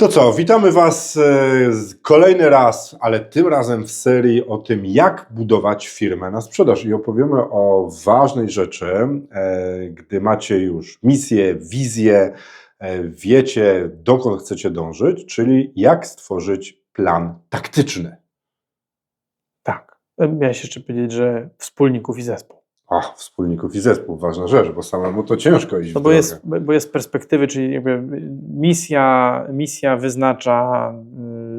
To co, witamy Was e, kolejny raz, ale tym razem w serii o tym, jak budować firmę na sprzedaż. I opowiemy o ważnej rzeczy, e, gdy macie już misję, wizję, e, wiecie dokąd chcecie dążyć, czyli jak stworzyć plan taktyczny. Tak. Miałeś jeszcze powiedzieć, że wspólników i zespół. Ach, wspólników i zespół, ważna rzecz, bo samemu to ciężko iść No bo jest, bo jest perspektywy, czyli jakby misja, misja wyznacza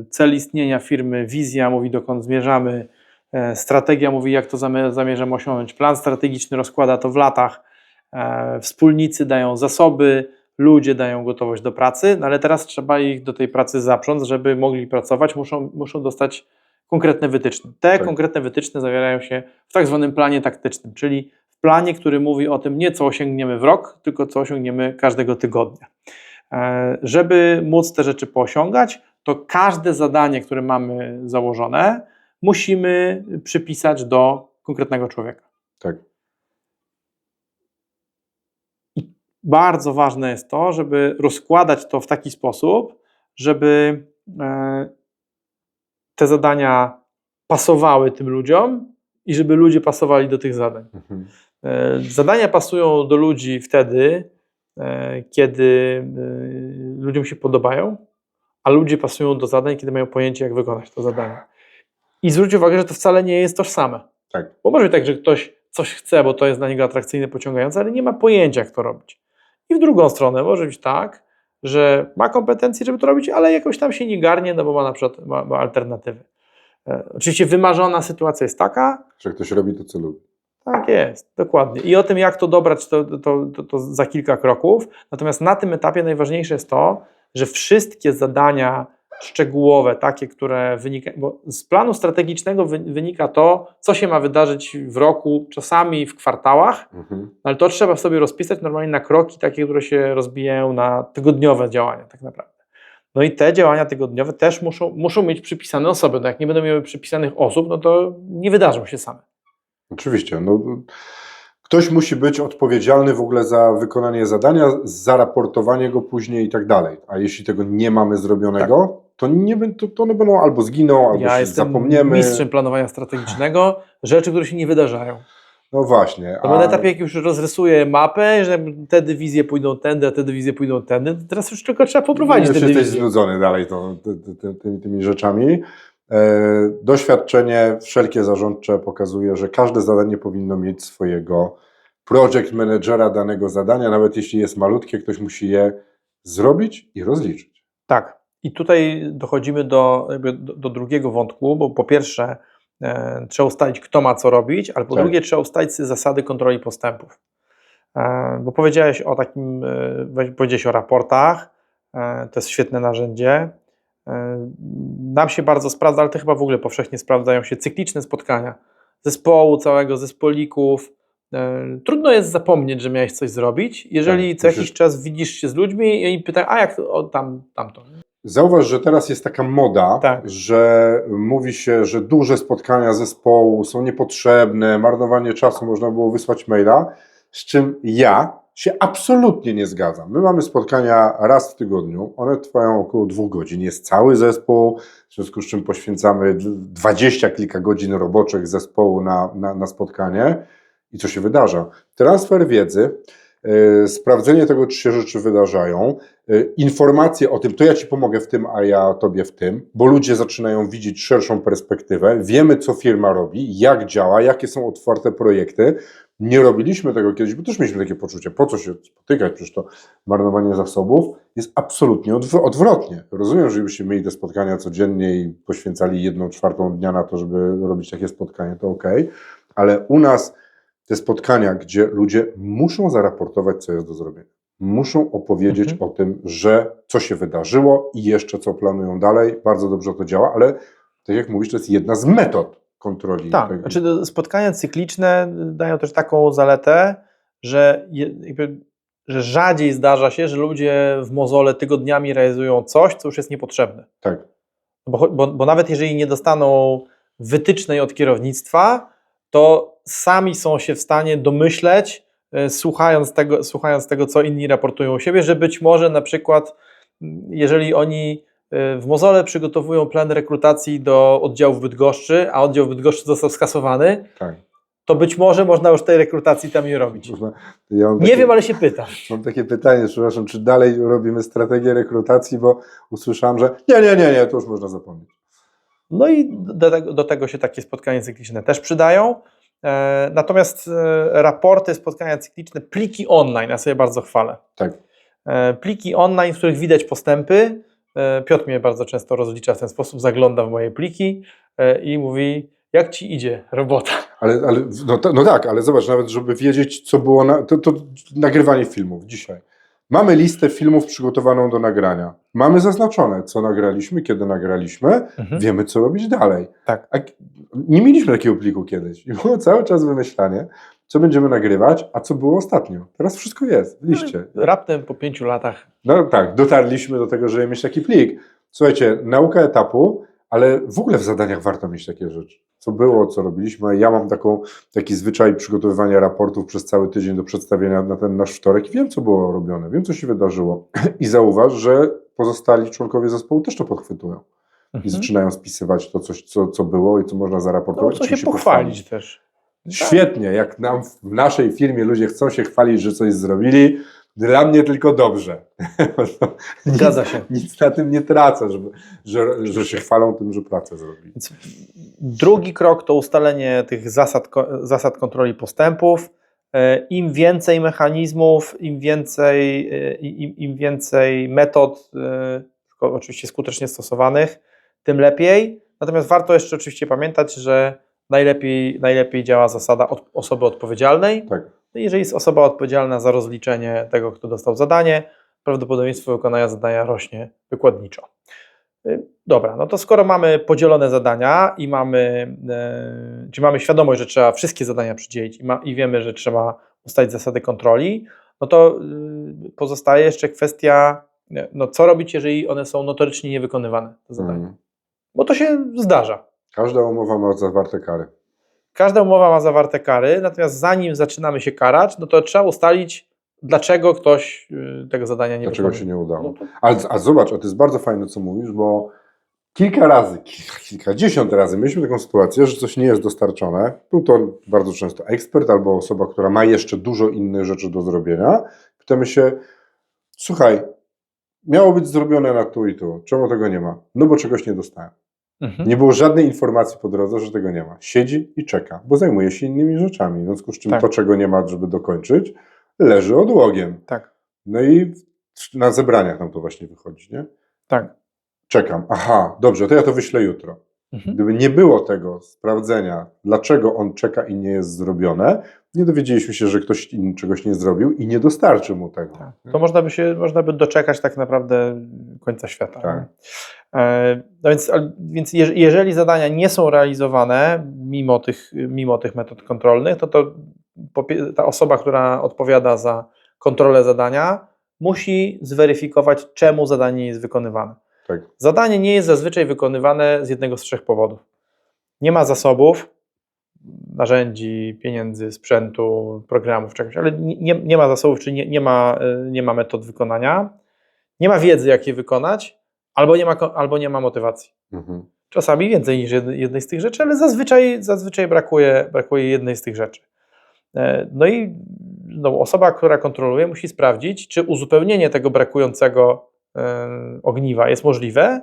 y, cel istnienia firmy, wizja mówi dokąd zmierzamy, e, strategia mówi jak to zamy- zamierzamy osiągnąć, plan strategiczny rozkłada to w latach, e, wspólnicy dają zasoby, ludzie dają gotowość do pracy, no ale teraz trzeba ich do tej pracy zaprząc, żeby mogli pracować, muszą, muszą dostać konkretne wytyczne. Te Tak. konkretne wytyczne zawierają się w tak zwanym planie taktycznym, czyli w planie, który mówi o tym nie co osiągniemy w rok, tylko co osiągniemy każdego tygodnia. E, Żeby móc te rzeczy poosiągać, to każde zadanie, które mamy założone, musimy przypisać do konkretnego człowieka. Tak. Bardzo ważne jest to, żeby rozkładać to w taki sposób, żeby e, te zadania pasowały tym ludziom i żeby ludzie pasowali do tych zadań. Mhm. E, Zadania pasują do ludzi wtedy, e, kiedy e, ludziom się podobają, a ludzie pasują do zadań, kiedy mają pojęcie, jak wykonać to zadanie. I zwróć uwagę, że to wcale nie jest tożsame. Tak. Bo może być tak, że ktoś coś chce, bo to jest dla niego atrakcyjne, pociągające, ale nie ma pojęcia, jak to robić. I w drugą stronę może być tak, że ma kompetencje, żeby to robić, ale jakoś tam się nie garnie, no bo ma na przykład ma, ma alternatywy. E, Oczywiście wymarzona sytuacja jest taka, Że ktoś robi to, co lubi. tak jest, dokładnie. I o tym, jak to dobrać, to, to, to, to za kilka kroków. Natomiast na tym etapie najważniejsze jest to, że wszystkie zadania szczegółowe, takie, które wynikają, bo z planu strategicznego wy, wynika to, co się ma wydarzyć w roku, czasami w kwartałach, Mhm. ale to trzeba sobie rozpisać normalnie na kroki, takie, które się rozbijają na tygodniowe działania, tak naprawdę. No i te działania tygodniowe też muszą, muszą mieć przypisane osoby. No jak nie będą miały przypisanych osób, no to nie wydarzą się same. Oczywiście. No, ktoś musi być odpowiedzialny w ogóle za wykonanie zadania, zaraportowanie go później i tak dalej. A jeśli tego nie mamy zrobionego, to, nie, to, to one będą albo zginą, albo Ja się jestem zapomniemy. mistrzem planowania strategicznego, rzeczy, które się nie wydarzają. No właśnie. To na etapie, jak już rozrysuję mapę, że te dywizje pójdą tędy, a te dywizje pójdą tędy, to teraz już tylko trzeba poprowadzić już te jesteś dywizje. znudzony dalej tą, ty, ty, ty, tymi, tymi rzeczami. E, doświadczenie wszelkie zarządcze pokazuje, że każde zadanie powinno mieć swojego project managera danego zadania, nawet jeśli jest malutkie, ktoś musi je zrobić i rozliczyć. Tak. I tutaj dochodzimy do, do, do drugiego wątku, bo po pierwsze e, trzeba ustalić, kto ma co robić, ale po Tak. drugie trzeba ustalić zasady kontroli postępów. E, bo powiedziałeś o takim, e, powiedziałeś o raportach, e, to jest świetne narzędzie. E, nam się bardzo sprawdza, ale to chyba w ogóle powszechnie sprawdzają się cykliczne spotkania zespołu, całego zespolików. E, Trudno jest zapomnieć, że miałeś coś zrobić, jeżeli Tak, co jakiś czas widzisz się z ludźmi i pytają, a jak to, o, tam, tamto. Zauważ, że teraz jest taka moda, Tak. że mówi się, że duże spotkania zespołu są niepotrzebne, marnowanie czasu, można było wysłać maila, z czym ja się absolutnie nie zgadzam. My mamy spotkania raz w tygodniu, one trwają około dwóch godzin, jest cały zespół, w związku z czym poświęcamy dwadzieścia kilka godzin roboczych zespołu na, na, na spotkanie. I co się wydarza? Transfer wiedzy, sprawdzenie tego, czy się rzeczy wydarzają, y, informacje o tym, to ja Ci pomogę w tym, a ja Tobie w tym, bo ludzie zaczynają widzieć szerszą perspektywę, wiemy, co firma robi, jak działa, jakie są otwarte projekty. Nie robiliśmy tego kiedyś, bo też mieliśmy takie poczucie, po co się spotykać, przecież to marnowanie zasobów jest absolutnie odw- odwrotnie. Rozumiem, że gdybyśmy mieli te spotkania codziennie i poświęcali jedną czwartą dnia na to, żeby robić takie spotkanie, to ok, ale u nas te spotkania, gdzie ludzie muszą zaraportować, co jest do zrobienia. Muszą opowiedzieć Mhm. o tym, że co się wydarzyło i jeszcze co planują dalej. Bardzo dobrze to działa, ale tak jak mówisz, to jest jedna z metod kontroli. Tak, tego. znaczy to spotkania cykliczne dają też taką zaletę, że, jakby, że rzadziej zdarza się, że ludzie w mozole tygodniami realizują coś, co już jest niepotrzebne. tak. Bo, bo, bo nawet jeżeli nie dostaną wytycznej od kierownictwa, to sami są się w stanie domyśleć, e, słuchając tego, słuchając tego, co inni raportują u siebie, że być może na przykład, m, jeżeli oni w Mozole przygotowują plan rekrutacji do oddziału w Bydgoszczy, a oddział w Bydgoszczy został skasowany, Tak. to być może można już tej rekrutacji tam nie robić. Ja Nie takie- wiem, ale się pytam. Mam takie pytanie, przepraszam, czy dalej robimy strategię rekrutacji, bo usłyszałem, że nie, nie, nie, nie, to już można zapomnieć. No i do tego, do tego się takie spotkania cykliczne też przydają. E, natomiast e, raporty, spotkania cykliczne, pliki online, ja sobie bardzo chwalę. Tak. E, pliki online, w których widać postępy. Piotr mnie bardzo często rozlicza w ten sposób, zagląda w moje pliki i mówi, jak ci idzie robota. Ale, ale no, no tak, ale zobacz, nawet żeby wiedzieć, co było, na, to, to nagrywanie filmów dzisiaj. Mamy listę filmów przygotowaną do nagrania. Mamy zaznaczone, co nagraliśmy, kiedy nagraliśmy, Mhm. wiemy, co robić dalej. Tak. A, nie mieliśmy takiego pliku kiedyś. I było cały czas wymyślanie, co będziemy nagrywać, a co było ostatnio. Teraz wszystko jest w liście. Raptem po pięciu latach. No tak, dotarliśmy do tego, żeby mieć taki plik. Słuchajcie, nauka etapu, ale w ogóle w zadaniach warto mieć takie rzeczy. Co było, co robiliśmy. Ja mam taką, taki zwyczaj przygotowywania raportów przez cały tydzień do przedstawienia na ten nasz wtorek i wiem, co było robione, wiem, co się wydarzyło. I zauważ, że pozostali członkowie zespołu też to podchwytują i Mhm. zaczynają spisywać to, coś, co, co było i co można No, zaraportować. co czym się pochwalić też. Świetnie, jak nam w naszej firmie ludzie chcą się chwalić, że coś zrobili, dla mnie tylko dobrze. Zgadza się. Nic na tym nie tracę, żeby, że, że się chwalą tym, że pracę zrobili. Drugi krok to ustalenie tych zasad, zasad kontroli postępów. E, Im więcej mechanizmów, im więcej, e, im, im więcej metod, e, oczywiście skutecznie stosowanych, tym lepiej. Natomiast warto jeszcze oczywiście pamiętać, że najlepiej, najlepiej działa zasada od, osoby odpowiedzialnej. Tak. No i Jeżeli jest osoba odpowiedzialna za rozliczenie tego, kto dostał zadanie, prawdopodobieństwo wykonania zadania rośnie wykładniczo. Y, Dobra, no to skoro mamy podzielone zadania i mamy, e, czy mamy świadomość, że trzeba wszystkie zadania przydzielić i, ma, i wiemy, że trzeba ustalić zasady kontroli, no to y, pozostaje jeszcze kwestia, e, no co robić, jeżeli one są notorycznie niewykonywane, te zadania. Mhm. Bo to się zdarza. Każda umowa ma zawarte kary. Każda umowa ma zawarte kary, natomiast zanim zaczynamy się karać, no to trzeba ustalić, dlaczego ktoś y, tego zadania nie Dlaczego wykonuje. się nie udało? No Ale, a zobacz, a to jest bardzo fajne, co mówisz, bo kilka razy, kilka, kilkadziesiąt razy mieliśmy taką sytuację, że coś nie jest dostarczone. Był to bardzo często ekspert albo osoba, która ma jeszcze dużo innych rzeczy do zrobienia. Pytamy się, słuchaj, miało być zrobione na tu i tu, czemu tego nie ma? No bo czegoś nie dostałem. Mhm. Nie było żadnej informacji po drodze, że tego nie ma. Siedzi i czeka, bo zajmuje się innymi rzeczami. W związku z czym Tak. to, czego nie ma, żeby dokończyć, leży odłogiem. Tak, No i na zebraniach nam to właśnie wychodzi, nie? tak. Czekam. Aha, dobrze, to ja to wyślę jutro. Mhm. Gdyby nie było tego sprawdzenia, dlaczego on czeka i nie jest zrobione, nie dowiedzieliśmy się, że ktoś inny czegoś nie zrobił i nie dostarczy mu tego. Tak. To można by się, można by doczekać tak naprawdę końca świata. Tak. E, No więc, więc jeż- jeżeli zadania nie są realizowane mimo tych, mimo tych metod kontrolnych, to, to ta osoba, która odpowiada za kontrolę zadania, musi zweryfikować, czemu zadanie nie jest wykonywane. Tak. Zadanie nie jest zazwyczaj wykonywane z jednego z trzech powodów. Nie ma zasobów, narzędzi, pieniędzy, sprzętu, programów, czegoś, ale nie, nie- ma zasobów, czy nie, nie, ma, y, nie ma metod wykonania, nie ma wiedzy, jak je wykonać, albo nie ma, albo nie ma motywacji. Mhm. Czasami więcej niż jed- jednej z tych rzeczy, ale zazwyczaj, zazwyczaj brakuje, brakuje jednej z tych rzeczy. E, No i no, osoba, która kontroluje, musi sprawdzić, czy uzupełnienie tego brakującego ogniwa jest możliwe.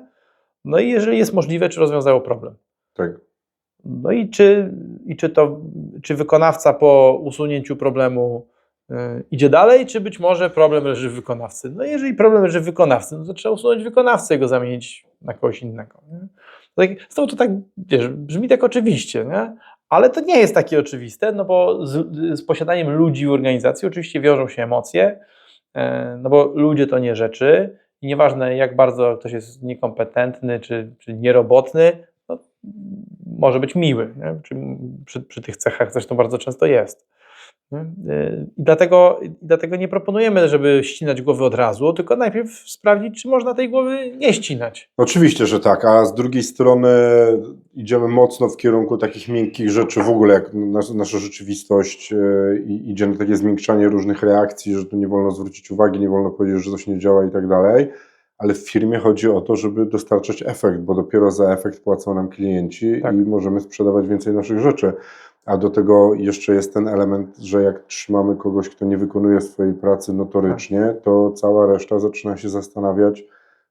No i jeżeli jest możliwe, czy rozwiązało problem. Tak. No i czy, i czy, to, czy wykonawca po usunięciu problemu y, idzie dalej, czy być może problem leży w wykonawcy? No jeżeli problem leży w wykonawcy, no to trzeba usunąć wykonawcę i go zamienić na kogoś innego. Nie? Tak, znowu to tak, wiesz, brzmi tak oczywiście, nie? ale to nie jest takie oczywiste, no bo z, z posiadaniem ludzi w organizacji oczywiście wiążą się emocje, e, no bo ludzie to nie rzeczy i nieważne jak bardzo ktoś jest niekompetentny czy, czy nierobotny, no, może być miły. Przy, przy tych cechach zresztą bardzo często jest. Yy, I dlatego, dlatego nie proponujemy, żeby ścinać głowy od razu, tylko najpierw sprawdzić, czy można tej głowy nie ścinać. Oczywiście, że tak, a z drugiej strony idziemy mocno w kierunku takich miękkich rzeczy w ogóle, jak nas, nasza rzeczywistość i idzie na takie zmiękczanie różnych reakcji, że tu nie wolno zwrócić uwagi, nie wolno powiedzieć, że coś nie działa i tak dalej. ale w firmie chodzi o to, żeby dostarczać efekt, bo dopiero za efekt płacą nam klienci Tak. i możemy sprzedawać więcej naszych rzeczy. A do tego jeszcze jest ten element, że jak trzymamy kogoś, kto nie wykonuje swojej pracy notorycznie, to cała reszta zaczyna się zastanawiać,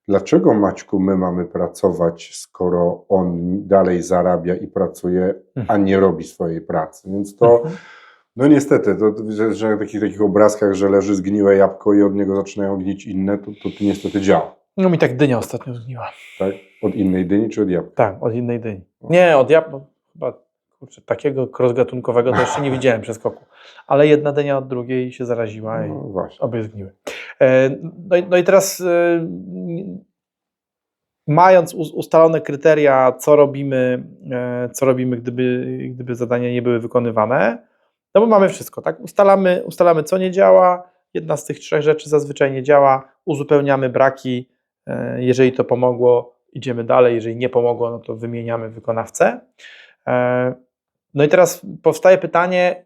dlaczego Maćku my mamy pracować, skoro on dalej zarabia i pracuje, a Mhm. nie robi swojej pracy. Więc to, no niestety, to, że, że na takich, takich obrazkach, że leży zgniłe jabłko i od niego zaczynają gnić inne, to, to, to niestety działa. No mi tak dynia ostatnio zgniła. Tak? Od innej dyni czy od jabłka? Tak, od innej dyni. Nie, od jabłka. Chyba kurczę, takiego crossgatunkowego to jeszcze nie widziałem przez koku. Ale jedna dynia od drugiej się zaraziła i No właśnie. obie zgniły. E, No i, no i teraz e, mając us- ustalone kryteria, co robimy, e, co robimy gdyby, gdyby zadania nie były wykonywane, no bo mamy wszystko, tak? Ustalamy, ustalamy, co nie działa, jedna z tych trzech rzeczy zazwyczaj nie działa, uzupełniamy braki, jeżeli to pomogło, idziemy dalej, jeżeli nie pomogło, no to wymieniamy wykonawcę. No i teraz powstaje pytanie,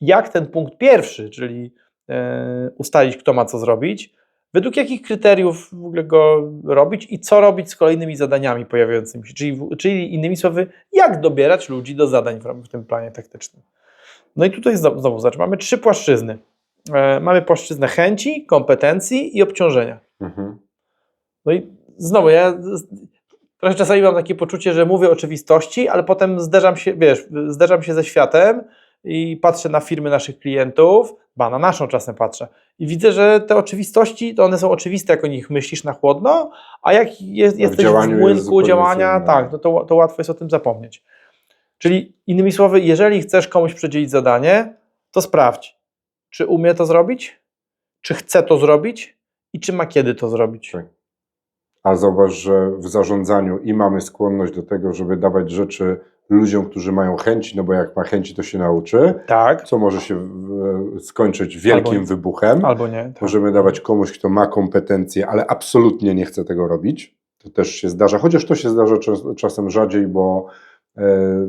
jak ten punkt pierwszy, czyli e, ustalić, kto ma co zrobić, według jakich kryteriów w ogóle go robić i co robić z kolejnymi zadaniami pojawiającymi się. Czyli, czyli innymi słowy, jak dobierać ludzi do zadań w, tym planie taktycznym. No i tutaj znowu, znowu znaczy, mamy trzy płaszczyzny. E, mamy płaszczyznę chęci, kompetencji i obciążenia. Mhm. No i znowu, ja trochę czasami mam takie poczucie, że mówię oczywistości, ale potem zderzam się, wiesz, zderzam się ze światem i patrzę na firmy naszych klientów, ba, na naszą czasem patrzę i widzę, że te oczywistości, to one są oczywiste, jak o nich myślisz na chłodno, a jak jest, jesteś w działaniu jest młynku działania, tak, no to, to łatwo jest o tym zapomnieć. Czyli innymi słowy, jeżeli chcesz komuś przedzielić zadanie, to sprawdź, czy umie to zrobić, czy chce to zrobić i czy ma kiedy to zrobić. Tak. A zauważ, że w zarządzaniu i mamy skłonność do tego, żeby dawać rzeczy ludziom, którzy mają chęci, no bo jak ma chęci, to się nauczy, Tak, co może się w- skończyć wielkim Albo- wybuchem. albo nie. Tak. Możemy dawać komuś, kto ma kompetencje, ale absolutnie nie chce tego robić. To też się zdarza, chociaż to się zdarza czas, czasem rzadziej, bo e,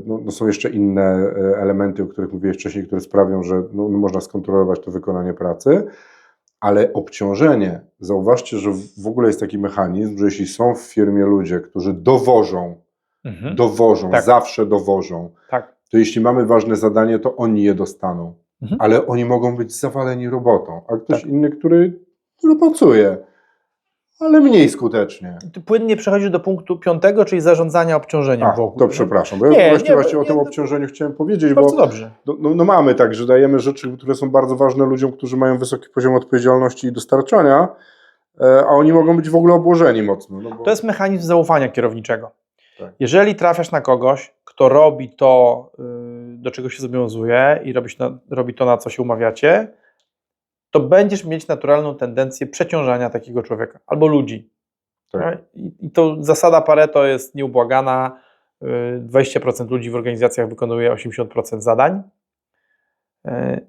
no, no są jeszcze inne e, elementy, o których mówiłeś wcześniej, które sprawią, że no, no można skontrolować to wykonanie pracy. Ale obciążenie, zauważcie, że w ogóle jest taki mechanizm, że jeśli są w firmie ludzie, którzy dowożą, Mhm. dowożą, Tak. zawsze dowożą, tak. to jeśli mamy ważne zadanie, to oni je dostaną. Mhm. Ale oni mogą być zawaleni robotą, a ktoś Tak. inny, który, pracuje, ale mniej skutecznie. Płynnie przechodzisz do punktu piątego, czyli zarządzania obciążeniem A, wokół. to przepraszam, bo Nie, ja właśnie, nie, właśnie o nie, tym obciążeniu chciałem powiedzieć, Bardzo bo dobrze. no, no, no mamy tak, że dajemy rzeczy, które są bardzo ważne ludziom, którzy mają wysoki poziom odpowiedzialności i dostarczania, e, a oni mogą być w ogóle obłożeni mocno. No bo, To jest mechanizm zaufania kierowniczego. Tak. Jeżeli trafiasz na kogoś, kto robi to, y, do czego się zobowiązuje i robi to, na co się umawiacie, to będziesz mieć naturalną tendencję przeciążania takiego człowieka albo ludzi. tak. I, I to zasada Pareto jest nieubłagana. Y, 20% ludzi w organizacjach wykonuje 80% zadań. Y,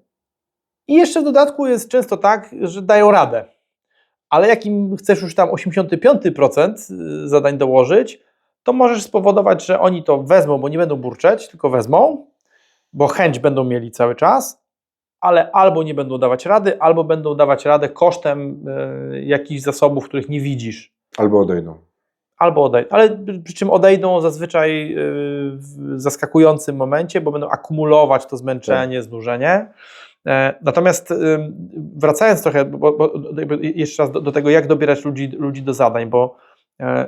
I jeszcze w dodatku jest często tak, że dają radę. Ale jak im chcesz już tam 85% zadań dołożyć, to możesz spowodować, że oni to wezmą, bo nie będą burczeć, tylko wezmą, bo chęć będą mieli cały czas, ale albo nie będą dawać rady, albo będą dawać radę kosztem y, jakichś zasobów, których nie widzisz Albo odejdą. albo odejdą, ale przy czym odejdą zazwyczaj yy, w zaskakującym momencie, bo będą akumulować to zmęczenie, znużenie. E, Natomiast wracając trochę, bo, bo jeszcze raz do, do tego, jak dobierać ludzi, ludzi do zadań, bo e,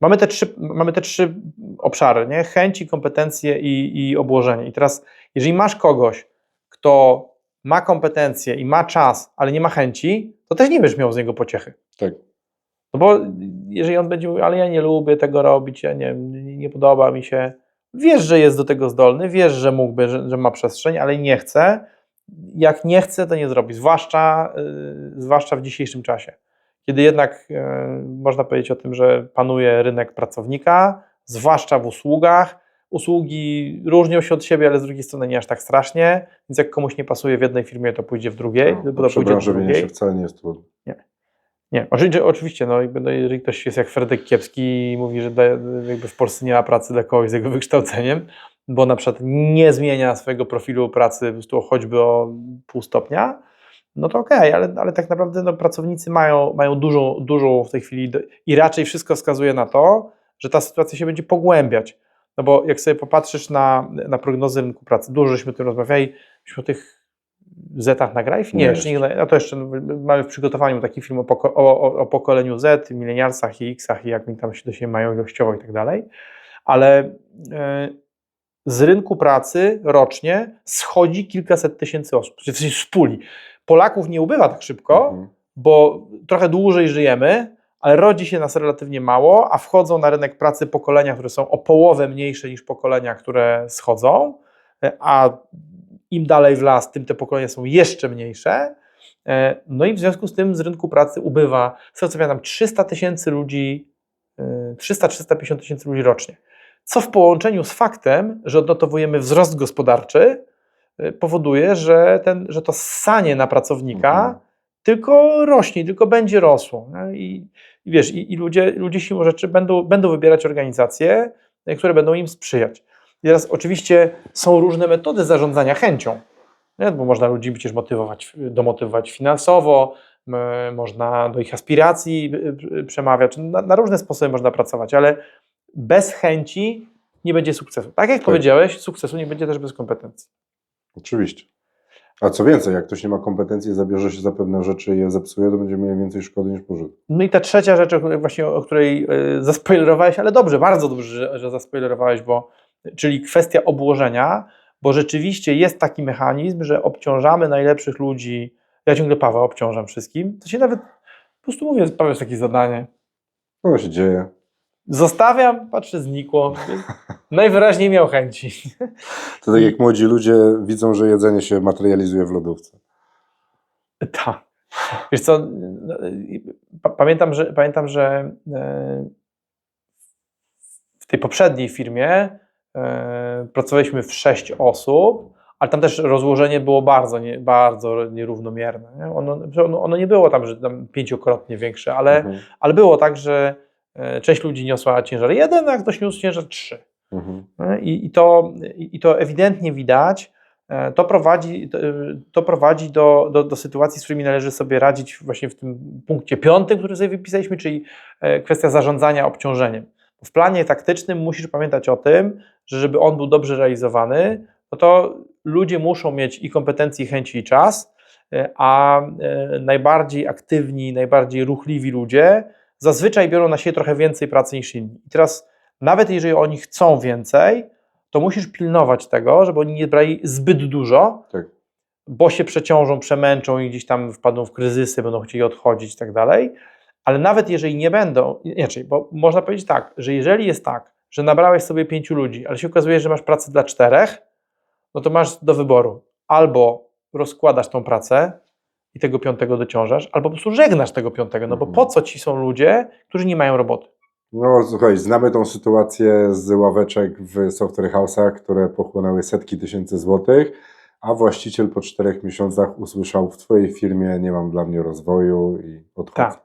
mamy te trzy, mamy te trzy obszary, nie? chęci, kompetencje i, i obłożenie. I teraz, jeżeli masz kogoś, kto ma kompetencje i ma czas, ale nie ma chęci, to też nie będziesz miał z niego pociechy. Tak. No bo jeżeli on będzie mówił, ale ja nie lubię tego robić, ja nie, nie, podoba mi się, wiesz, że jest do tego zdolny, wiesz, że mógłby, że, że ma przestrzeń, ale nie chce. Jak nie chce, to nie zrobi, zwłaszcza, yy, zwłaszcza w dzisiejszym czasie, kiedy jednak yy, można powiedzieć o tym, że panuje rynek pracownika, zwłaszcza w usługach. Usługi różnią się od siebie, ale z drugiej strony nie aż tak strasznie, więc jak komuś nie pasuje w jednej firmie, to pójdzie w drugiej, No, to pójdzie w drugiej. się wcale nie jest trudne. Nie, oczywiście, oczywiście no, jakby, no, jeżeli ktoś jest jak Fredek Kiepski i mówi, że da, jakby w Polsce nie ma pracy dla kogoś z jego wykształceniem, bo na przykład nie zmienia swojego profilu pracy po prostu choćby o pół stopnia, no to okej, ale, ale tak naprawdę no, pracownicy mają, mają dużą, dużą w tej chwili do, i raczej wszystko wskazuje na to, że ta sytuacja się będzie pogłębiać. No bo jak sobie popatrzysz na, na prognozy rynku pracy, dużo żeśmy o tym rozmawiali, myśmy o tych Zetach nagrali? Nie, Nie, jeszcze nie, a to jeszcze mamy w przygotowaniu taki film o, poko, o, o, pokoleniu Z, milenialsach i Xach i jak oni tam się do siebie mają ilościowo i tak dalej, ale e, z rynku pracy rocznie schodzi kilkaset tysięcy osób, w z puli. Polaków nie ubywa tak szybko, Mhm. bo trochę dłużej żyjemy, ale rodzi się nas relatywnie mało, a wchodzą na rynek pracy pokolenia, które są o połowę mniejsze niż pokolenia, które schodzą, e, a im dalej w las, tym te pokolenia są jeszcze mniejsze. E, No i w związku z tym z rynku pracy ubywa, tego co pamiętam, 300 tysięcy ludzi, e, 300-350 tysięcy ludzi rocznie. Co w połączeniu z faktem, że odnotowujemy wzrost gospodarczy, e, powoduje, że, ten, że to ssanie na pracownika Mhm. Tylko rośnie, tylko będzie rosło. no I, i wiesz, i, i ludzie, ludzie siłą rzeczy będą, będą wybierać organizacje, które będą im sprzyjać. I teraz oczywiście są różne metody zarządzania chęcią, nie? bo można ludzi przecież motywować, domotywować finansowo, można do ich aspiracji y, y, przemawiać, na, na różne sposoby można pracować, ale bez chęci nie będzie sukcesu. Tak jak Tak. powiedziałeś, sukcesu nie będzie też bez kompetencji. Oczywiście. A co więcej, jak ktoś nie ma kompetencji, zabierze się za pewne rzeczy i je zepsuje, to będzie miał więcej szkody niż pożytku. No i ta trzecia rzecz, o- właśnie o której y, zaspoilerowałeś, ale dobrze, bardzo dobrze, że, że zaspoilerowałeś, bo, czyli kwestia obłożenia, bo rzeczywiście jest taki mechanizm, że obciążamy najlepszych ludzi, ja ciągle Paweł obciążam wszystkim, to się nawet po prostu mówię, Paweł jest takie zadanie. No to się dzieje. Zostawiam, patrzę, znikło. Najwyraźniej miał chęci. To tak jak młodzi ludzie widzą, że jedzenie się materializuje w lodówce. Tak. Wiesz co, no, pa- pamiętam, że, pamiętam, że e, w tej poprzedniej firmie e, pracowaliśmy w sześć osób, ale tam też rozłożenie było bardzo, nie, bardzo nierównomierne. Nie? Ono, ono, nie było tam, że tam pięciokrotnie większe, ale, Mhm. ale było tak, że część ludzi niosła ciężar jeden, a ktoś niósł ciężar trzy. Mhm. Nie? I, i, to, I to ewidentnie widać. E, To prowadzi, to, prowadzi do, do, do sytuacji, z którymi należy sobie radzić właśnie w tym punkcie piątym, który sobie wypisaliśmy, czyli e, kwestia zarządzania obciążeniem. W planie taktycznym musisz pamiętać o tym, że żeby on był dobrze realizowany, no to ludzie muszą mieć i kompetencje, i chęci, i czas, e, a e, najbardziej aktywni, najbardziej ruchliwi ludzie zazwyczaj biorą na siebie trochę więcej pracy niż inni. I teraz nawet jeżeli oni chcą więcej, to musisz pilnować tego, żeby oni nie brali zbyt dużo, Tak. bo się przeciążą, przemęczą i gdzieś tam wpadną w kryzysy, będą chcieli odchodzić i tak dalej. Ale nawet jeżeli nie będą, inaczej, bo można powiedzieć tak, że jeżeli jest tak, że nabrałeś sobie pięciu ludzi, ale się okazuje, że masz pracę dla czterech, no to masz do wyboru albo rozkładasz tą pracę i tego piątego dociążasz, albo po prostu żegnasz tego piątego, no bo Mhm. po co ci są ludzie, którzy nie mają roboty? No słuchaj, znamy tą sytuację z ławeczek w software house'ach, które pochłonęły setki tysięcy złotych, a właściciel po czterech miesiącach usłyszał w twojej firmie nie mam dla mnie rozwoju i odchodzę. Tak.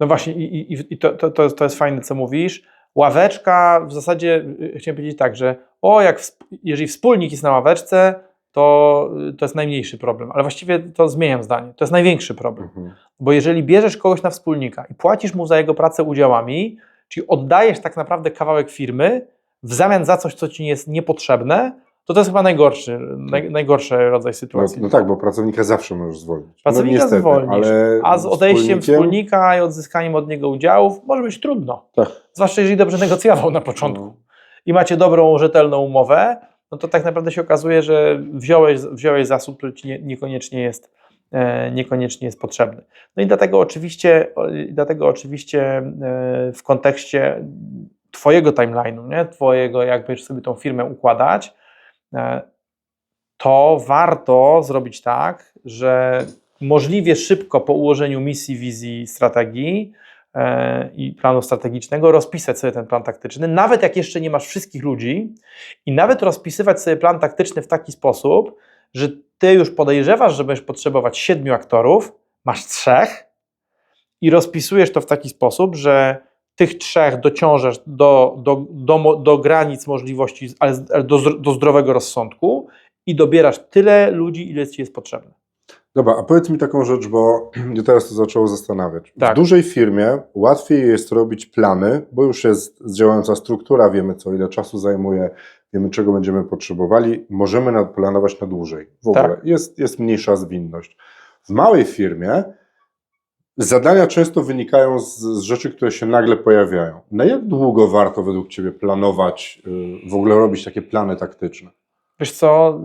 No właśnie, i, i, i to, to, to, jest, fajne, co mówisz. Ławeczka, w zasadzie chciałem powiedzieć tak, że o, jak jeżeli wspólnik jest na ławeczce, to, to jest najmniejszy problem, ale właściwie to zmieniam zdanie. To jest największy problem, Mhm. bo jeżeli bierzesz kogoś na wspólnika i płacisz mu za jego pracę udziałami, czyli oddajesz tak naprawdę kawałek firmy w zamian za coś, co ci jest niepotrzebne, to to jest chyba najgorszy, naj, najgorszy rodzaj No, sytuacji. no tak, bo pracownika zawsze możesz zwolnić. Pracownika no, niestety, zwolnisz, ale A z odejściem wspólnika i odzyskaniem od niego udziałów może być trudno. Tak. Zwłaszcza jeżeli dobrze negocjował na początku No. i macie dobrą, rzetelną umowę, no to tak naprawdę się okazuje, że wziąłeś, wziąłeś zasób, który ci nie, niekoniecznie, jest, e, niekoniecznie jest potrzebny. No i dlatego oczywiście, dlatego oczywiście e, w kontekście Twojego timeline'u, nie? Twojego, jak będziesz sobie tą firmę układać, e, to warto zrobić tak, że możliwie szybko po ułożeniu misji, wizji, strategii i planu strategicznego rozpisać sobie ten plan taktyczny, nawet jak jeszcze nie masz wszystkich ludzi i nawet rozpisywać sobie plan taktyczny w taki sposób, że ty już podejrzewasz, że będziesz potrzebować siedmiu aktorów, masz trzech i rozpisujesz to w taki sposób, że tych trzech dociążasz do, do, do, do granic możliwości, ale do, do zdrowego rozsądku i dobierasz tyle ludzi, ile ci jest potrzebne. Dobra, a powiedz mi taką rzecz, bo mnie teraz to zaczęło zastanawiać. Tak. W dużej firmie łatwiej jest robić plany, bo już jest działająca struktura, wiemy co ile czasu zajmuje, wiemy czego będziemy potrzebowali, możemy planować na dłużej. W ogóle Tak. jest, jest mniejsza zwinność. W małej firmie zadania często wynikają z, z rzeczy, które się nagle pojawiają. Na jak długo warto według Ciebie planować, y, w ogóle robić takie plany taktyczne? Wiesz co,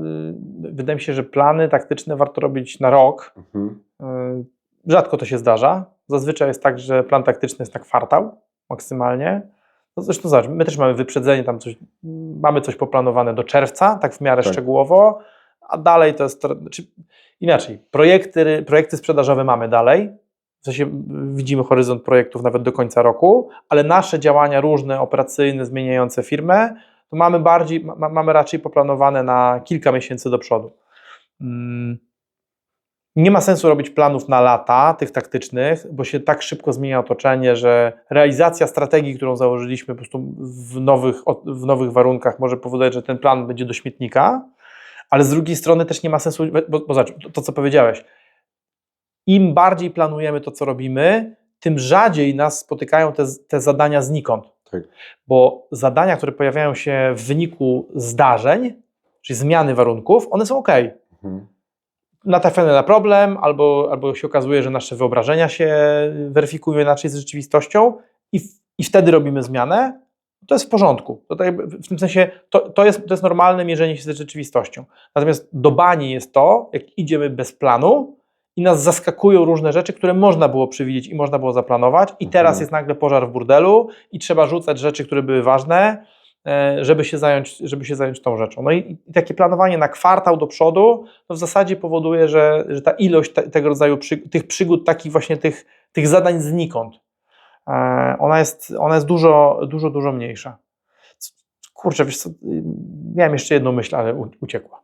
y, wydaje mi się, że plany taktyczne warto robić na rok. Mhm. Y, Rzadko to się zdarza. Zazwyczaj jest tak, że plan taktyczny jest na kwartał maksymalnie. No zresztą zobacz, my też mamy wyprzedzenie, tam coś, mamy coś poplanowane do czerwca, tak w miarę Tak. szczegółowo, a dalej to jest, znaczy, inaczej, projekty, projekty sprzedażowe mamy dalej, w sensie widzimy horyzont projektów nawet do końca roku, ale nasze działania różne, operacyjne, zmieniające firmę, to mamy bardziej, ma, mamy raczej poplanowane na kilka miesięcy do przodu. Mm. Nie ma sensu robić planów na lata, tych taktycznych, bo się tak szybko zmienia otoczenie, że realizacja strategii, którą założyliśmy po prostu w nowych, w nowych warunkach może powodować, że ten plan będzie do śmietnika, ale z drugiej strony też nie ma sensu, bo, bo zobacz, to, to co powiedziałeś, im bardziej planujemy to, co robimy, tym rzadziej nas spotykają te, te zadania znikąd. Tak. Bo zadania, które pojawiają się w wyniku zdarzeń, czyli zmiany warunków, one są ok Mhm. natrafiamy na problem, albo, albo się okazuje, że nasze wyobrażenia się weryfikują inaczej z rzeczywistością i, w, i wtedy robimy zmianę, to jest w porządku. To tak w tym sensie to, to, jest, to jest normalne mierzenie się z rzeczywistością. Natomiast do bani jest to, jak idziemy bez planu i nas zaskakują różne rzeczy, które można było przewidzieć i można było zaplanować i teraz Mhm. jest nagle pożar w burdelu i trzeba rzucać rzeczy, które były ważne, e, żeby się zająć, żeby się zająć tą rzeczą. No i, i takie planowanie na kwartał do przodu to w zasadzie powoduje, że, że ta ilość te, tego rodzaju przy, tych przygód, takich właśnie tych, tych zadań znikąd, e, ona jest, ona jest dużo, dużo, dużo mniejsza. Kurczę, wiesz co, y, miałem jeszcze jedną myśl, ale uciekła.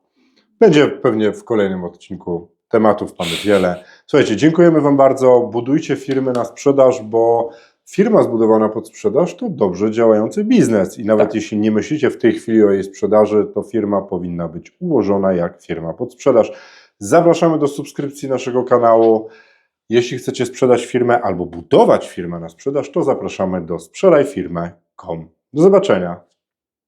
Będzie pewnie w kolejnym odcinku. Tematów mamy wiele. Słuchajcie, dziękujemy Wam bardzo. Budujcie firmy na sprzedaż, bo firma zbudowana pod sprzedaż to dobrze działający biznes. I nawet Tak. jeśli nie myślicie w tej chwili o jej sprzedaży, to firma powinna być ułożona jak firma pod sprzedaż. Zapraszamy do subskrypcji naszego kanału. Jeśli chcecie sprzedać firmę albo budować firmę na sprzedaż, to zapraszamy do sprzedajfirmę.com. Do zobaczenia.